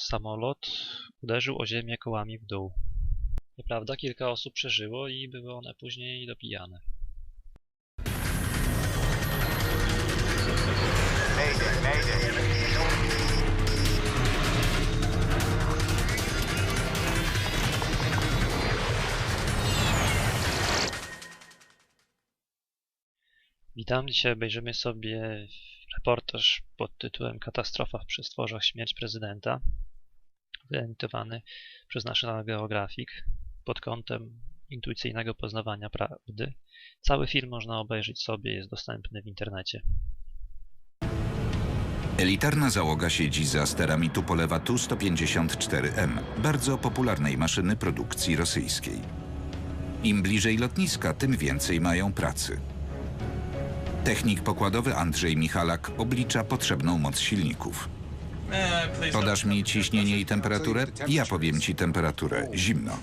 samolot uderzył o ziemię kołami w dół. Nieprawda, kilka osób przeżyło i były one później mayday. Witam, dzisiaj obejrzymy sobie reportaż pod tytułem Katastrofa w przestworzach śmierć prezydenta, wyemitowany przez National Geographic pod kątem intuicyjnego poznawania prawdy. Cały film można obejrzeć sobie, jest dostępny w internecie. Elitarna załoga siedzi za sterami Tupolewa Tu-154M, bardzo popularnej maszyny produkcji rosyjskiej. Im bliżej lotniska, tym więcej mają pracy. Technik pokładowy Andrzej Michalak oblicza potrzebną moc silników. Podasz mi ciśnienie i temperaturę? Ja powiem ci temperaturę. Zimno.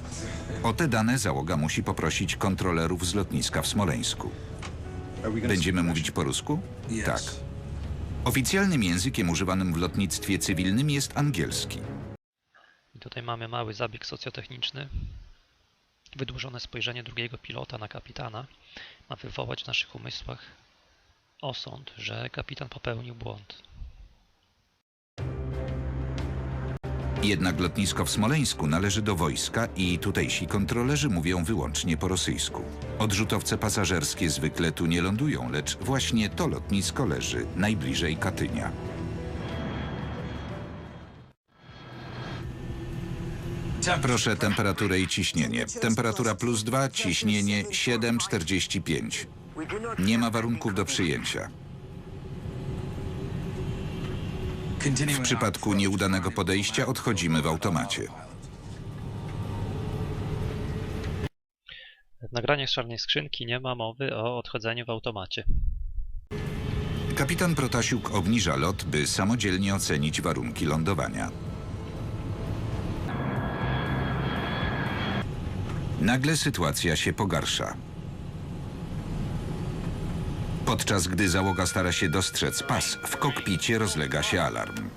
O te dane załoga musi poprosić kontrolerów z lotniska w Smoleńsku. Będziemy mówić po rusku? Tak. Oficjalnym językiem używanym w lotnictwie cywilnym jest angielski. I tutaj mamy mały zabieg socjotechniczny. Wydłużone spojrzenie drugiego pilota na kapitana ma wywołać w naszych umysłach osąd, że kapitan popełnił błąd. Jednak lotnisko w Smoleńsku należy do wojska i tutejsi kontrolerzy mówią wyłącznie po rosyjsku. Odrzutowce pasażerskie zwykle tu nie lądują, lecz właśnie to lotnisko leży najbliżej Katynia. Proszę temperaturę i ciśnienie. Temperatura plus 2, ciśnienie 7,45. Nie ma warunków do przyjęcia. W przypadku nieudanego podejścia odchodzimy w automacie. W nagraniach z czarnej skrzynki nie ma mowy o odchodzeniu w automacie. Kapitan Protasiuk obniża lot, by samodzielnie ocenić warunki lądowania. Nagle sytuacja się pogarsza. Podczas gdy załoga stara się dostrzec pas, w kokpicie rozlega się alarm.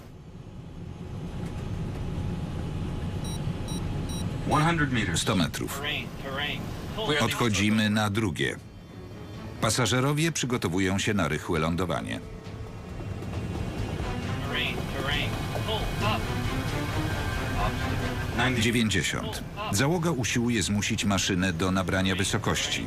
100 metrów. Odchodzimy na drugie. Pasażerowie przygotowują się na rychłe lądowanie. 90. Załoga usiłuje zmusić maszynę do nabrania wysokości.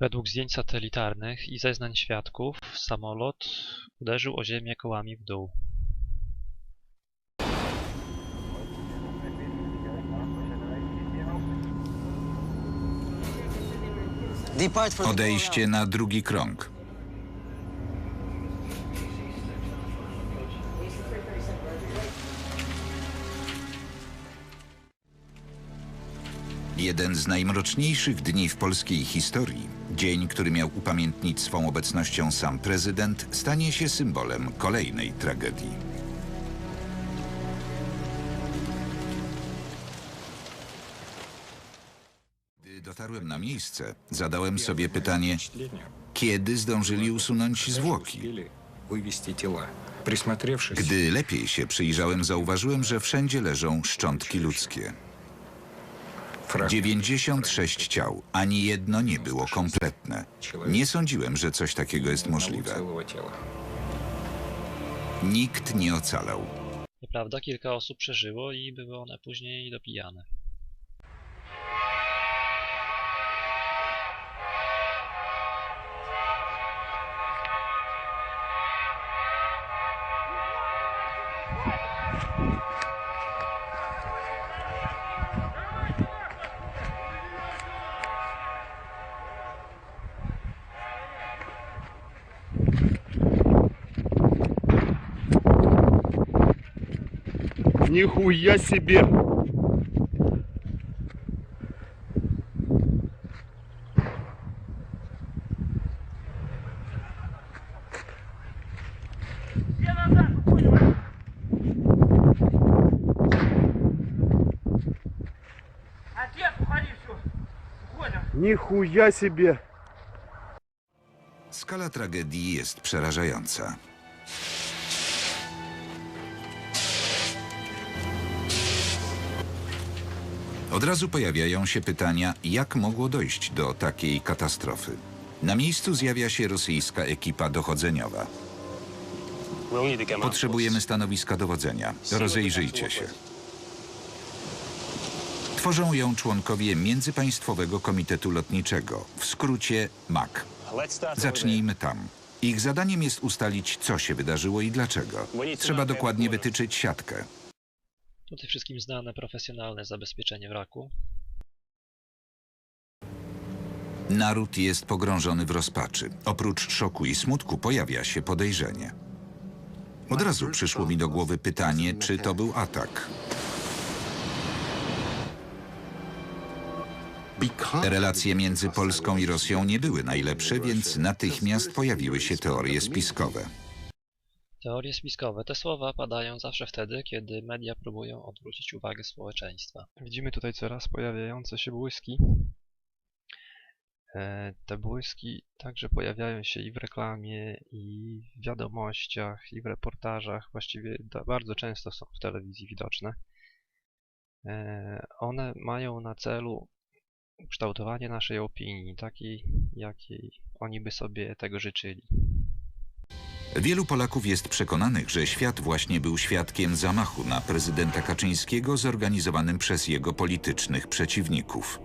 Według zdjęć satelitarnych i zeznań świadków, samolot uderzył o ziemię kołami w dół. Odejście na drugi krąg. Jeden z najmroczniejszych dni w polskiej historii, Dzień, który miał upamiętnić swą obecnością sam prezydent, stanie się symbolem kolejnej tragedii. Gdy dotarłem na miejsce, zadałem sobie pytanie, kiedy zdążyli usunąć zwłoki? Gdy lepiej się przyjrzałem, zauważyłem, że wszędzie leżą szczątki ludzkie. 96 ciał, ani jedno nie było kompletne. Nie sądziłem, że coś takiego jest możliwe. Nikt nie ocalał. Nieprawda, kilka osób przeżyło i były one później dopijane. Нихуя себе! Nikuja sobie! Skala tragedii jest przerażająca. Od razu pojawiają się pytania, jak mogło dojść do takiej katastrofy. Na miejscu zjawia się rosyjska ekipa dochodzeniowa. Potrzebujemy stanowiska dowodzenia. Rozejrzyjcie się. Tworzą ją członkowie Międzypaństwowego Komitetu Lotniczego, w skrócie MAC. Zacznijmy tam. Ich zadaniem jest ustalić, co się wydarzyło i dlaczego. Trzeba dokładnie wytyczyć siatkę. Tutaj wszystkim znane profesjonalne zabezpieczenie wraku. Naród jest pogrążony w rozpaczy. Oprócz szoku i smutku pojawia się podejrzenie. Od razu przyszło mi do głowy pytanie, czy to był atak. Relacje między Polską i Rosją nie były najlepsze, więc natychmiast pojawiły się teorie spiskowe. Teorie spiskowe. Te słowa padają zawsze wtedy, kiedy media próbują odwrócić uwagę społeczeństwa. Widzimy tutaj coraz pojawiające się błyski. E, Te błyski także pojawiają się i w reklamie, i w wiadomościach, i w reportażach. Właściwie bardzo często są w telewizji widoczne. E, One mają na celu ukształtowanie naszej opinii, takiej, jakiej oni by sobie tego życzyli. Wielu Polaków jest przekonanych, że świat właśnie był świadkiem zamachu na prezydenta Kaczyńskiego zorganizowanym przez jego politycznych przeciwników.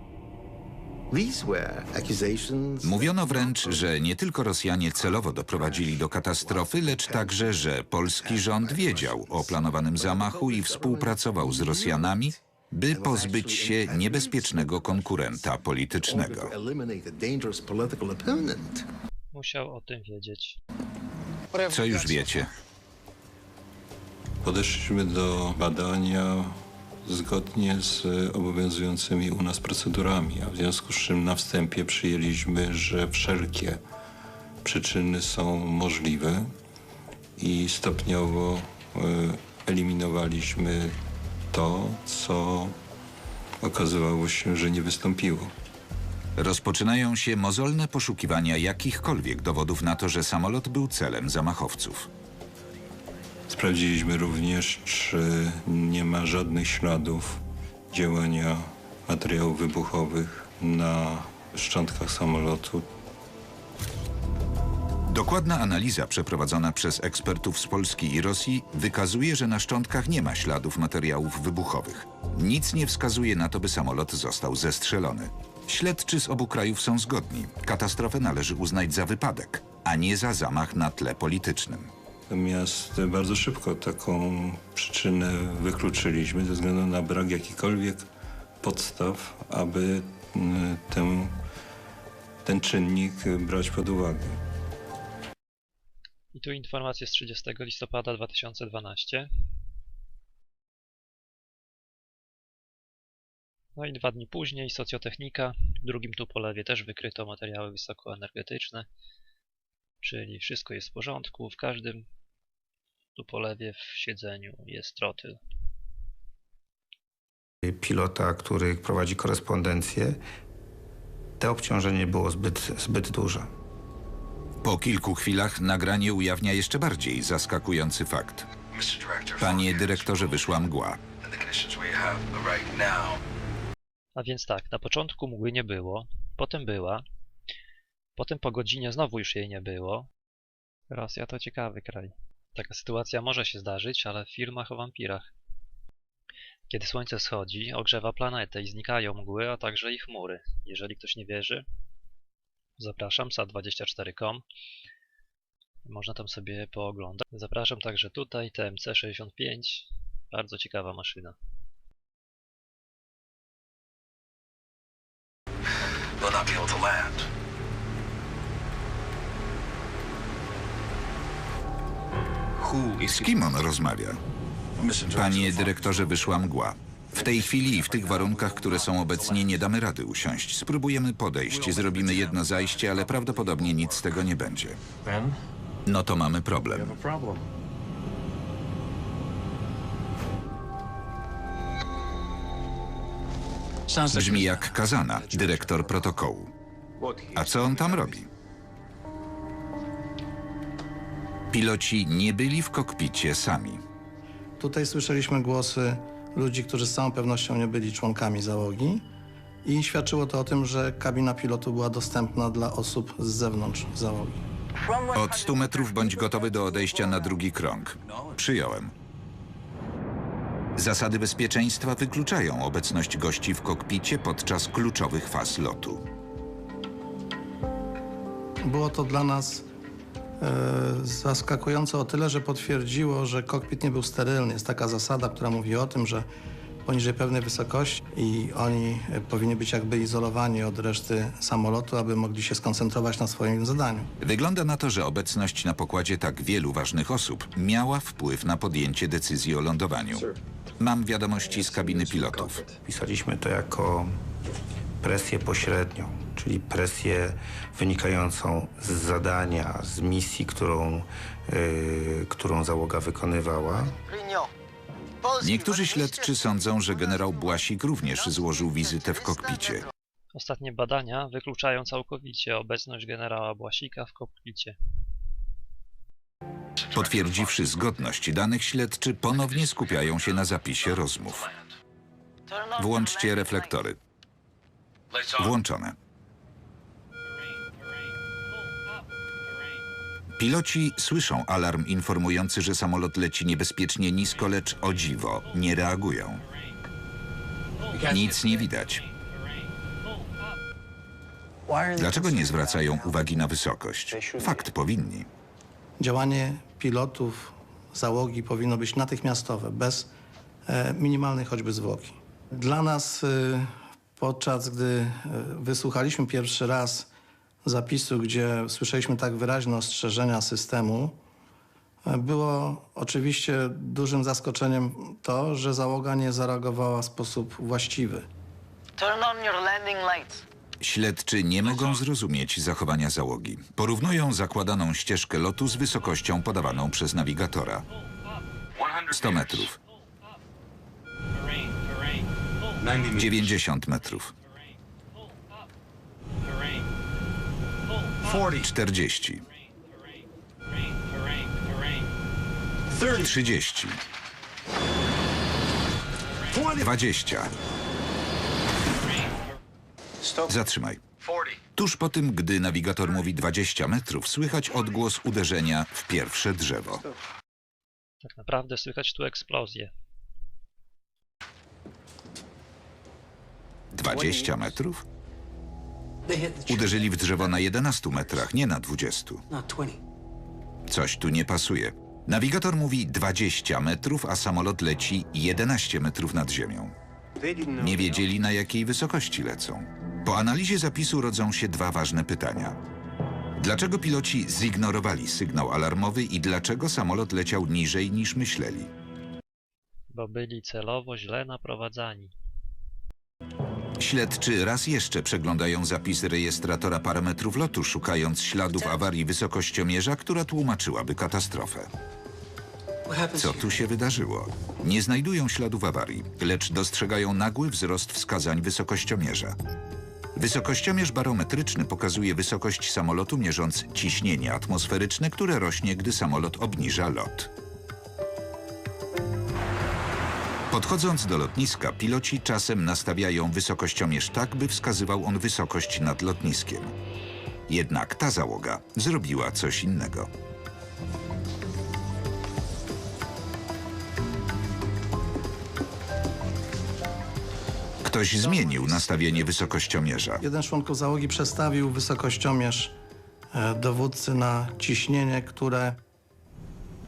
Mówiono wręcz, że nie tylko Rosjanie celowo doprowadzili do katastrofy, lecz także, że polski rząd wiedział o planowanym zamachu i współpracował z Rosjanami, by pozbyć się niebezpiecznego konkurenta politycznego. Musiał o tym wiedzieć. Co już wiecie? Podeszliśmy do badania zgodnie z obowiązującymi u nas procedurami, a w związku z czym na wstępie przyjęliśmy, że wszelkie przyczyny są możliwe i stopniowo e, eliminowaliśmy to, co okazywało się, że nie wystąpiło. Rozpoczynają się mozolne poszukiwania jakichkolwiek dowodów na to, że samolot był celem zamachowców. Sprawdziliśmy również, czy nie ma żadnych śladów działania materiałów wybuchowych na szczątkach samolotu. Dokładna analiza przeprowadzona przez ekspertów z Polski i Rosji wykazuje, że na szczątkach nie ma śladów materiałów wybuchowych. Nic nie wskazuje na to, by samolot został zestrzelony. Śledczy z obu krajów są zgodni. Katastrofę należy uznać za wypadek, a nie za zamach na tle politycznym. Natomiast bardzo szybko taką przyczynę wykluczyliśmy ze względu na brak jakichkolwiek podstaw, aby mm, tę, ten czynnik brać pod uwagę. I tu informacje z 30 listopada 2012. No i dwa dni później socjotechnika. W drugim tu po lewie też wykryto materiały wysokoenergetyczne. Czyli wszystko jest w porządku. W każdym tu po lewie w siedzeniu jest trotyl. pilota, który prowadzi korespondencję, to obciążenie było zbyt, zbyt duże. Po kilku chwilach nagranie ujawnia jeszcze bardziej zaskakujący fakt. Panie dyrektorze, wyszła mgła. A więc tak, na początku mgły nie było, potem była, potem po godzinie znowu już jej nie było. Rosja to ciekawy kraj. Taka sytuacja może się zdarzyć, ale w filmach o wampirach. Kiedy słońce schodzi, ogrzewa planetę i znikają mgły, a także i chmury. Jeżeli ktoś nie wierzy, zapraszam, sat24.com. Można tam sobie pooglądać. Zapraszam także tutaj, TMC65. Bardzo ciekawa maszyna. Will not be able to land. Z kim on rozmawia? Panie dyrektorze, wyszła mgła. W tej chwili i w tych warunkach, które są obecnie, nie damy rady usiąść. Spróbujemy podejść, zrobimy jedno zajście, ale prawdopodobnie nic z tego nie będzie. No to mamy problem. Brzmi jak Kazana, dyrektor protokołu. A co on tam robi? Piloci nie byli w kokpicie sami. Tutaj słyszeliśmy głosy ludzi, którzy z całą pewnością nie byli członkami załogi i świadczyło to o tym, że kabina pilotu była dostępna dla osób z zewnątrz załogi. Od 100 metrów bądź gotowy do odejścia na drugi krąg. Przyjąłem. Zasady bezpieczeństwa wykluczają obecność gości w kokpicie podczas kluczowych faz lotu. Było to dla nas zaskakujące o tyle, że potwierdziło, że kokpit nie był sterylny. Jest taka zasada, która mówi o tym, że poniżej pewnej wysokości i oni e, powinni być jakby izolowani od reszty samolotu, aby mogli się skoncentrować na swoim zadaniu. Wygląda na to, że obecność na pokładzie tak wielu ważnych osób miała wpływ na podjęcie decyzji o lądowaniu. Mam wiadomości z kabiny pilotów. Pisaliśmy to jako presję pośrednią, czyli presję wynikającą z zadania, z misji, którą, yy, którą załoga wykonywała. Niektórzy śledczy sądzą, że generał Błasik również złożył wizytę w kokpicie. Ostatnie badania wykluczają całkowicie obecność generała Błasika w kokpicie. Potwierdziwszy zgodność danych, śledczy ponownie skupiają się na zapisie rozmów. Włączcie reflektory. Włączone. Piloci słyszą alarm informujący, że samolot leci niebezpiecznie nisko, lecz o dziwo nie reagują. Nic nie widać. Dlaczego nie zwracają uwagi na wysokość? Fakt powinni. Działanie pilotów załogi powinno być natychmiastowe, bez e, minimalnej choćby zwłoki. Dla nas, e, podczas gdy e, wysłuchaliśmy pierwszy raz zapisu, gdzie słyszeliśmy tak wyraźne ostrzeżenia systemu, e, było oczywiście dużym zaskoczeniem to, że załoga nie zareagowała w sposób właściwy. Turn on your landing lights. Śledczy nie mogą zrozumieć zachowania załogi. Porównują zakładaną ścieżkę lotu z wysokością podawaną przez nawigatora. 100 metrów, 90 metrów, 40, 30, 20. Zatrzymaj. Tuż po tym, gdy nawigator mówi 20 metrów, słychać odgłos uderzenia w pierwsze drzewo. Tak naprawdę słychać tu eksplozję. 20 metrów? Uderzyli w drzewo na 11 metrach, nie na 20. Coś tu nie pasuje. Nawigator mówi 20 metrów, a samolot leci 11 metrów nad ziemią. Nie wiedzieli, na jakiej wysokości lecą. Po analizie zapisu rodzą się dwa ważne pytania. Dlaczego piloci zignorowali sygnał alarmowy i dlaczego samolot leciał niżej niż myśleli? Bo byli celowo źle naprowadzani. Śledczy raz jeszcze przeglądają zapis rejestratora parametrów lotu, szukając śladów awarii wysokościomierza, która tłumaczyłaby katastrofę. Co tu się wydarzyło? Nie znajdują śladów awarii, lecz dostrzegają nagły wzrost wskazań wysokościomierza. Wysokościomierz barometryczny pokazuje wysokość samolotu mierząc ciśnienie atmosferyczne, które rośnie, gdy samolot obniża lot. Podchodząc do lotniska, piloci czasem nastawiają wysokościomierz tak, by wskazywał on wysokość nad lotniskiem. Jednak ta załoga zrobiła coś innego. Ktoś zmienił nastawienie wysokościomierza. Jeden z członków załogi przestawił wysokościomierz e, dowódcy na ciśnienie, które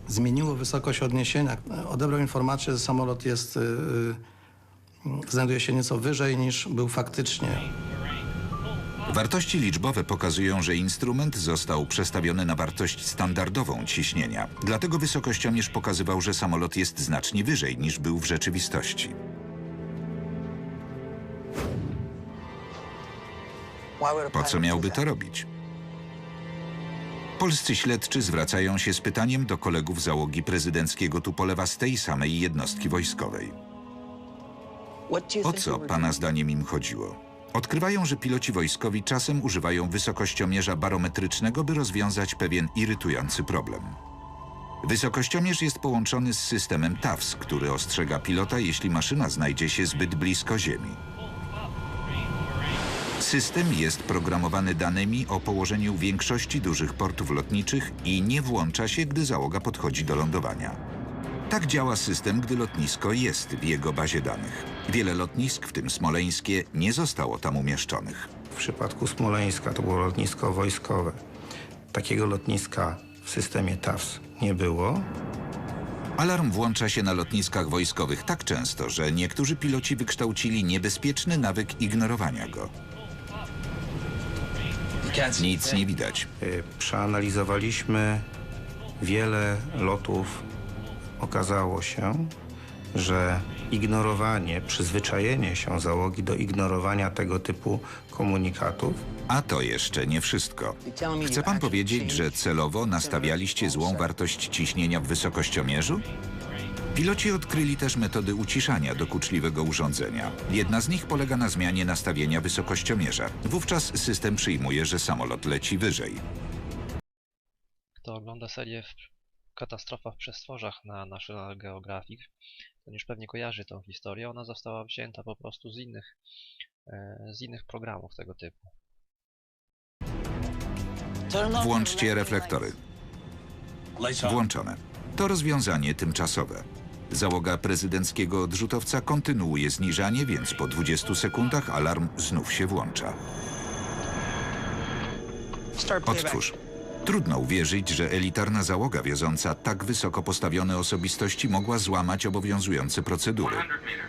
zmieniło wysokość odniesienia. Odebrał informację, że samolot jest, y, y, znajduje się nieco wyżej niż był faktycznie. Wartości liczbowe pokazują, że instrument został przestawiony na wartość standardową ciśnienia. Dlatego wysokościomierz pokazywał, że samolot jest znacznie wyżej niż był w rzeczywistości. Po co miałby to robić? Polscy śledczy zwracają się z pytaniem do kolegów załogi prezydenckiego Tupolewa z tej samej jednostki wojskowej. O co pana zdaniem im chodziło? Odkrywają, że piloci wojskowi czasem używają wysokościomierza barometrycznego, by rozwiązać pewien irytujący problem. Wysokościomierz jest połączony z systemem TAWS, który ostrzega pilota, jeśli maszyna znajdzie się zbyt blisko Ziemi. System jest programowany danymi o położeniu większości dużych portów lotniczych i nie włącza się, gdy załoga podchodzi do lądowania. Tak działa system, gdy lotnisko jest w jego bazie danych. Wiele lotnisk, w tym smoleńskie, nie zostało tam umieszczonych. W przypadku Smoleńska to było lotnisko wojskowe. Takiego lotniska w systemie TAWS nie było. Alarm włącza się na lotniskach wojskowych tak często, że niektórzy piloci wykształcili niebezpieczny nawyk ignorowania go. Nic nie widać. Y, Przeanalizowaliśmy wiele lotów. Okazało się, że ignorowanie, przyzwyczajenie się załogi do ignorowania tego typu komunikatów A to jeszcze nie wszystko. Chce pan powiedzieć, że celowo nastawialiście złą wartość ciśnienia w wysokościomierzu? Piloci odkryli też metody uciszania dokuczliwego urządzenia. Jedna z nich polega na zmianie nastawienia wysokościomierza. Wówczas system przyjmuje, że samolot leci wyżej. Kto ogląda serię w Katastrofa w przestworzach na National Geographic, ten już pewnie kojarzy tą historię. Ona została wzięta po prostu z innych, e, z innych programów tego typu. Włączcie reflektory. Włączone. To rozwiązanie tymczasowe. Załoga prezydenckiego odrzutowca kontynuuje zniżanie, więc po 20 sekundach alarm znów się włącza. Odtwórz. Trudno uwierzyć, że elitarna załoga wioząca tak wysoko postawione osobistości mogła złamać obowiązujące procedury.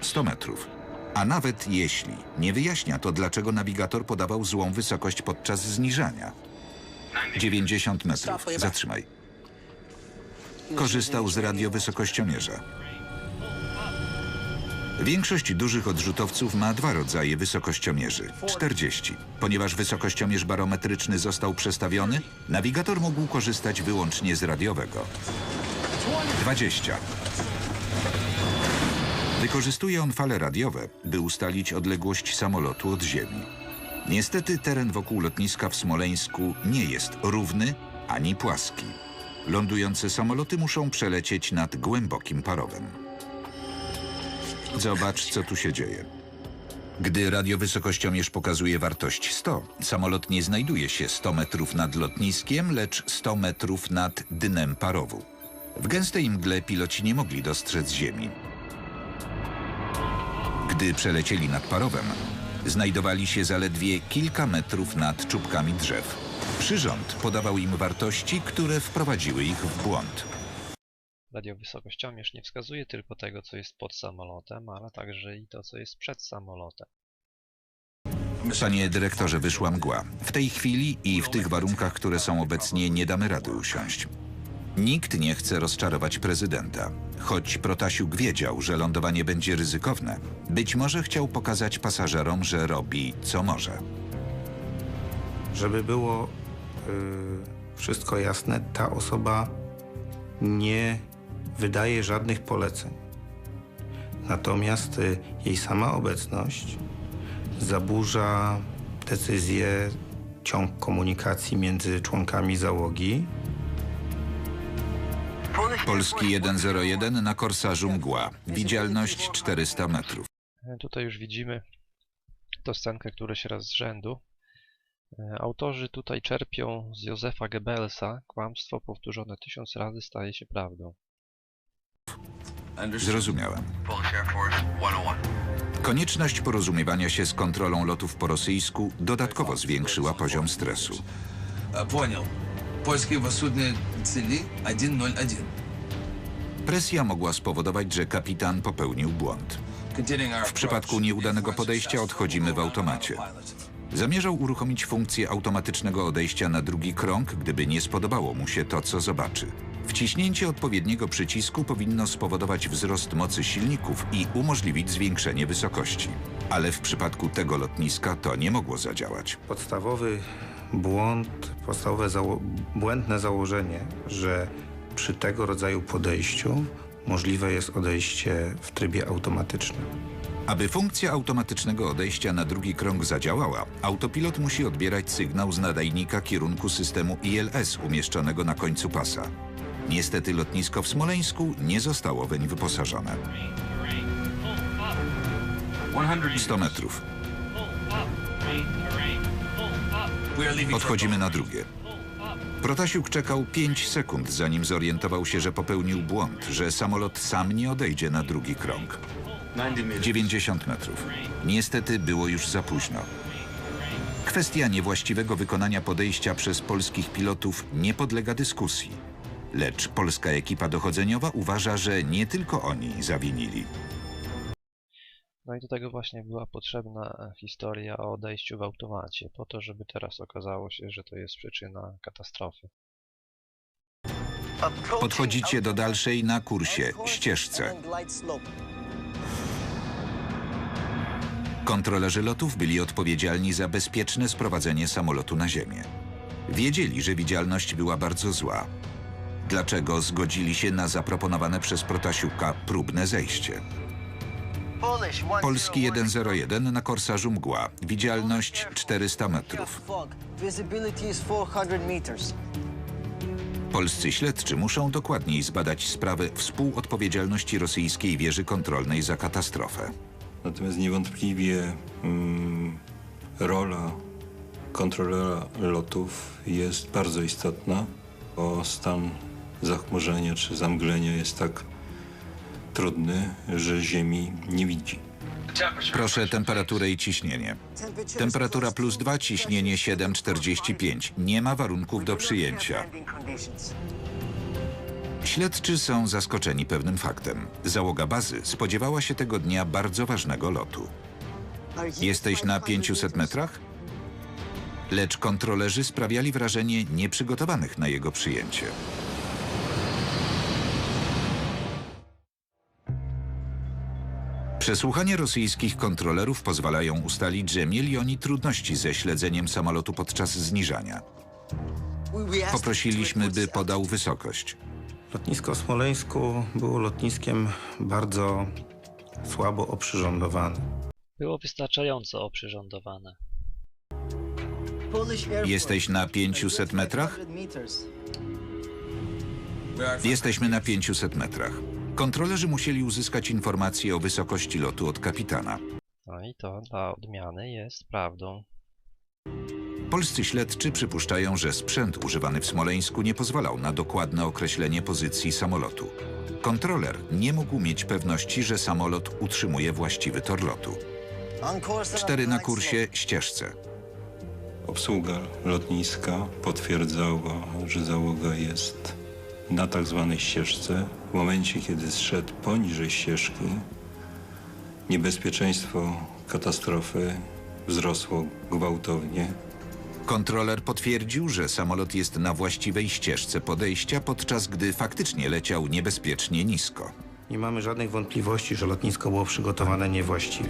100 metrów. A nawet jeśli, nie wyjaśnia to, dlaczego nawigator podawał złą wysokość podczas zniżania. 90 metrów. Zatrzymaj. Korzystał z radiowysokościomierza. Większość dużych odrzutowców ma dwa rodzaje wysokościomierzy. 40. Ponieważ wysokościomierz barometryczny został przestawiony, nawigator mógł korzystać wyłącznie z radiowego. 20. Wykorzystuje on fale radiowe, by ustalić odległość samolotu od ziemi. Niestety teren wokół lotniska w Smoleńsku nie jest równy ani płaski. Lądujące samoloty muszą przelecieć nad głębokim parowem. Zobacz, co tu się dzieje. Gdy radiowysokościomierz pokazuje wartość 100, samolot nie znajduje się 100 metrów nad lotniskiem, lecz 100 metrów nad dnem parowu. W gęstej mgle piloci nie mogli dostrzec ziemi. Gdy przelecieli nad parowem, znajdowali się zaledwie kilka metrów nad czubkami drzew. Przyrząd podawał im wartości, które wprowadziły ich w błąd. Radiowysokościomierz nie wskazuje tylko tego, co jest pod samolotem, ale także i to, co jest przed samolotem. Panie dyrektorze, wyszła mgła. W tej chwili i w tych warunkach, które są obecnie, nie damy rady usiąść. Nikt nie chce rozczarować prezydenta. Choć Protasiuk wiedział, że lądowanie będzie ryzykowne, być może chciał pokazać pasażerom, że robi co może. Żeby było y, wszystko jasne, ta osoba nie wydaje żadnych poleceń. Natomiast y, jej sama obecność zaburza decyzję, ciąg komunikacji między członkami załogi. Polski 101 na korsarzu mgła. Widzialność 400 metrów. Tutaj już widzimy to scenkę któryś raz z rzędu. E, Autorzy tutaj czerpią z Józefa Goebbelsa. Kłamstwo powtórzone tysiąc razy staje się prawdą. Zrozumiałem. Polish Air Force 101. Konieczność porozumiewania się z kontrolą lotów po rosyjsku dodatkowo zwiększyła poziom stresu. Понял. Поиск его судной цели 101. Presja mogła spowodować, że kapitan popełnił błąd. W przypadku nieudanego podejścia odchodzimy w automacie. Zamierzał uruchomić funkcję automatycznego odejścia na drugi krąg, gdyby nie spodobało mu się to, co zobaczy. Wciśnięcie odpowiedniego przycisku powinno spowodować wzrost mocy silników i umożliwić zwiększenie wysokości. Ale w przypadku tego lotniska to nie mogło zadziałać. Podstawowy błąd, podstawowe zało- błędne założenie, że przy tego rodzaju podejściu możliwe jest odejście w trybie automatycznym. Aby funkcja automatycznego odejścia na drugi krąg zadziałała, autopilot musi odbierać sygnał z nadajnika kierunku systemu ILS umieszczonego na końcu pasa. Niestety lotnisko w Smoleńsku nie zostało weń wyposażone. 100 metrów. Odchodzimy na drugie. Protasiuk czekał 5 sekund, zanim zorientował się, że popełnił błąd, że samolot sam nie odejdzie na drugi krąg. 90 metrów. Niestety było już za późno. Kwestia niewłaściwego wykonania podejścia przez polskich pilotów nie podlega dyskusji. Lecz polska ekipa dochodzeniowa uważa, że nie tylko oni zawinili. No i do tego właśnie była potrzebna historia o odejściu w automacie, po to, żeby teraz okazało się, że to jest przyczyna katastrofy. Podchodzicie do dalszej na kursie, ścieżce. Kontrolerzy lotów byli odpowiedzialni za bezpieczne sprowadzenie samolotu na ziemię. Wiedzieli, że widzialność była bardzo zła. Dlaczego zgodzili się na zaproponowane przez Protasiuka próbne zejście? Polski 101 na korsarzu mgła. Widzialność 400 metrów. Visibility is 400 meters. Polscy śledczy muszą dokładniej zbadać sprawę współodpowiedzialności rosyjskiej wieży kontrolnej za katastrofę. Natomiast niewątpliwie mm, rola kontrolera lotów jest bardzo istotna, bo stan zachmurzenia czy zamglenia jest tak trudny, że Ziemi nie widzi. Proszę temperaturę i ciśnienie. Temperatura plus 2, ciśnienie 7,45. Nie ma warunków do przyjęcia. Śledczy są zaskoczeni pewnym faktem. Załoga bazy spodziewała się tego dnia bardzo ważnego lotu. Jesteś na 500 metrach? Lecz kontrolerzy sprawiali wrażenie nieprzygotowanych na jego przyjęcie. Przesłuchania rosyjskich kontrolerów pozwalają ustalić, że mieli oni trudności ze śledzeniem samolotu podczas zniżania. Poprosiliśmy, by podał wysokość. Lotnisko w Smoleńsku było lotniskiem bardzo słabo oprzyrządowanym. Było wystarczająco oprzyrządowane. Jesteś na 500 metrach? Jesteśmy na 500 metrach. Kontrolerzy musieli uzyskać informacje o wysokości lotu od kapitana. No i to dla odmiany jest prawdą. Polscy śledczy przypuszczają, że sprzęt używany w Smoleńsku nie pozwalał na dokładne określenie pozycji samolotu. Kontroler nie mógł mieć pewności, że samolot utrzymuje właściwy tor lotu. Cztery na kursie ścieżce. Obsługa lotniska potwierdzała, że załoga jest na tak zwanej ścieżce. W momencie, kiedy zszedł poniżej ścieżki, niebezpieczeństwo katastrofy wzrosło gwałtownie. Kontroler potwierdził, że samolot jest na właściwej ścieżce podejścia, podczas gdy faktycznie leciał niebezpiecznie nisko. Nie mamy żadnych wątpliwości, że lotnisko było przygotowane niewłaściwie.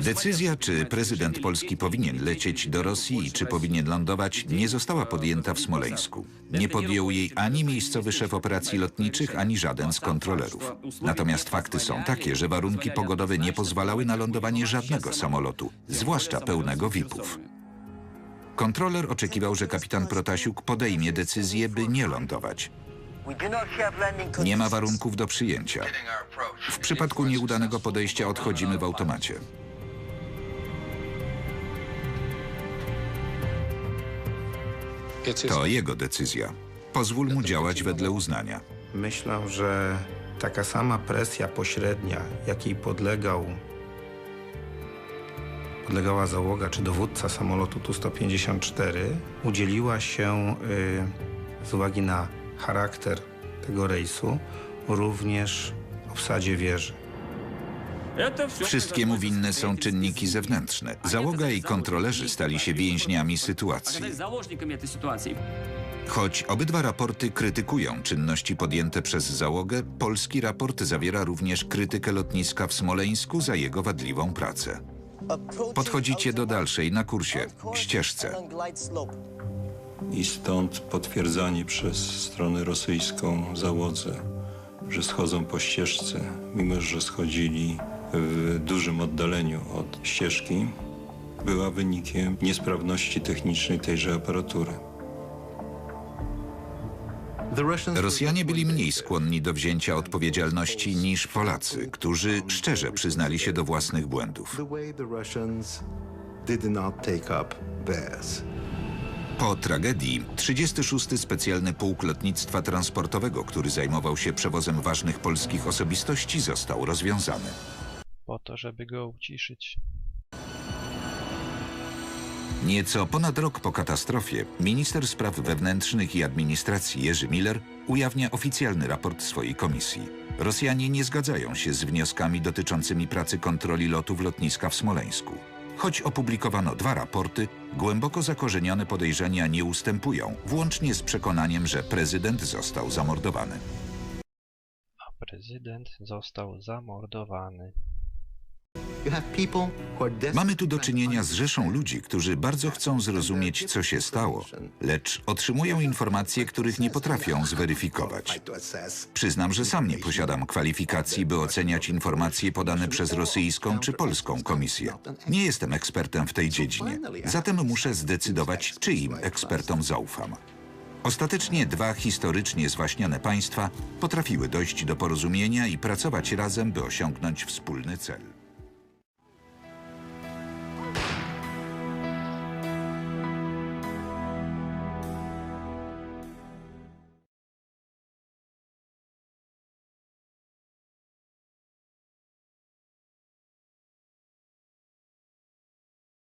Decyzja, czy prezydent Polski powinien lecieć do Rosji i czy powinien lądować, nie została podjęta w Smoleńsku. Nie podjął jej ani miejscowy szef operacji lotniczych, ani żaden z kontrolerów. Natomiast fakty są takie, że warunki pogodowe nie pozwalały na lądowanie żadnego samolotu, zwłaszcza pełnego VIP-ów. Kontroler oczekiwał, że kapitan Protasiuk podejmie decyzję, by nie lądować. Nie ma warunków do przyjęcia. W przypadku nieudanego podejścia odchodzimy w automacie. To jego decyzja. Pozwól mu działać wedle uznania. Myślę, że taka sama presja pośrednia, jakiej podlegał, podlegała załoga czy dowódca samolotu Tu-154, udzieliła się y, z uwagi na charakter tego rejsu, również obsadzie wieży. Wszystkiemu winne są czynniki zewnętrzne. Załoga i kontrolerzy stali się więźniami sytuacji. Choć obydwa raporty krytykują czynności podjęte przez załogę, polski raport zawiera również krytykę lotniska w Smoleńsku za jego wadliwą pracę. Podchodzicie do dalszej na kursie, ścieżce. I stąd potwierdzanie przez stronę rosyjską załodze, że schodzą po ścieżce, mimo że schodzili w dużym oddaleniu od ścieżki, była wynikiem niesprawności technicznej tejże aparatury. Rosjanie byli mniej skłonni do wzięcia odpowiedzialności niż Polacy, którzy szczerze przyznali się do własnych błędów. Po tragedii 36. Specjalny Pułk Lotnictwa Transportowego, który zajmował się przewozem ważnych polskich osobistości, został rozwiązany. Po to, żeby go uciszyć. Nieco ponad rok po katastrofie minister spraw wewnętrznych i administracji Jerzy Miller ujawnia oficjalny raport swojej komisji. Rosjanie nie zgadzają się z wnioskami dotyczącymi pracy kontroli lotów lotniska w Smoleńsku. Choć opublikowano dwa raporty, głęboko zakorzenione podejrzenia nie ustępują, włącznie z przekonaniem, że prezydent został zamordowany. A prezydent został zamordowany. Mamy tu do czynienia z rzeszą ludzi, którzy bardzo chcą zrozumieć, co się stało, lecz otrzymują informacje, których nie potrafią zweryfikować. Przyznam, że sam nie posiadam kwalifikacji, by oceniać informacje podane przez rosyjską czy polską komisję. Nie jestem ekspertem w tej dziedzinie, zatem muszę zdecydować, czyim ekspertom zaufam. Ostatecznie dwa historycznie zwaśnione państwa potrafiły dojść do porozumienia i pracować razem, by osiągnąć wspólny cel.